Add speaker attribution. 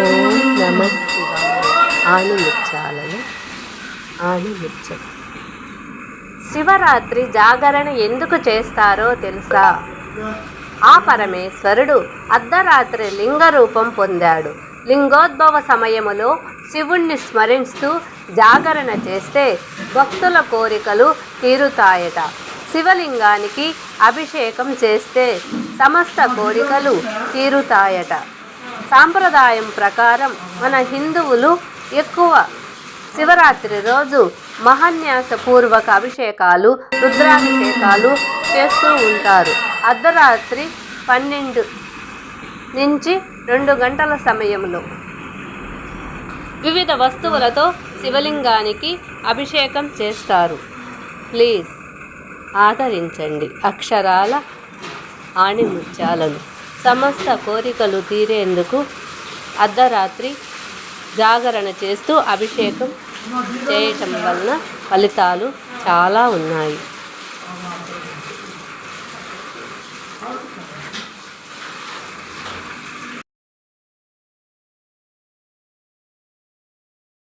Speaker 1: ఓం నమ శివాయ. ఆణిముత్యాలను ఆణిముత్యం శివరాత్రి జాగరణ ఎందుకు చేస్తారో తెలుసా? ఆ పరమేశ్వరుడు అర్ధరాత్రి లింగ రూపం పొందాడు. లింగోద్భవ సమయములో శివుణ్ణి స్మరిస్తూ జాగరణ చేస్తే భక్తుల కోరికలు తీరుతాయట. శివలింగానికి అభిషేకం చేస్తే సమస్త కోరికలు తీరుతాయట. సాంప్రదాయం ప్రకారం మన హిందువులు ఎక్కువ శివరాత్రి రోజు మహాన్యాసపూర్వక అభిషేకాలు రుద్రాభిషేకాలు చేస్తూ ఉంటారు. అర్ధరాత్రి పన్నెండు నుంచి రెండు గంటల సమయంలో వివిధ వస్తువులతో శివలింగానికి అభిషేకం చేస్తారు. ప్లీజ్ ఆదరించండి అక్షరాల ఆణిముత్యాలను. సమస్త కోరికలు తీరేందుకు అర్ధరాత్రి జాగరణ చేస్తూ అభిషేకం చేయటం వలన ఫలితాలు చాలా ఉన్నాయి.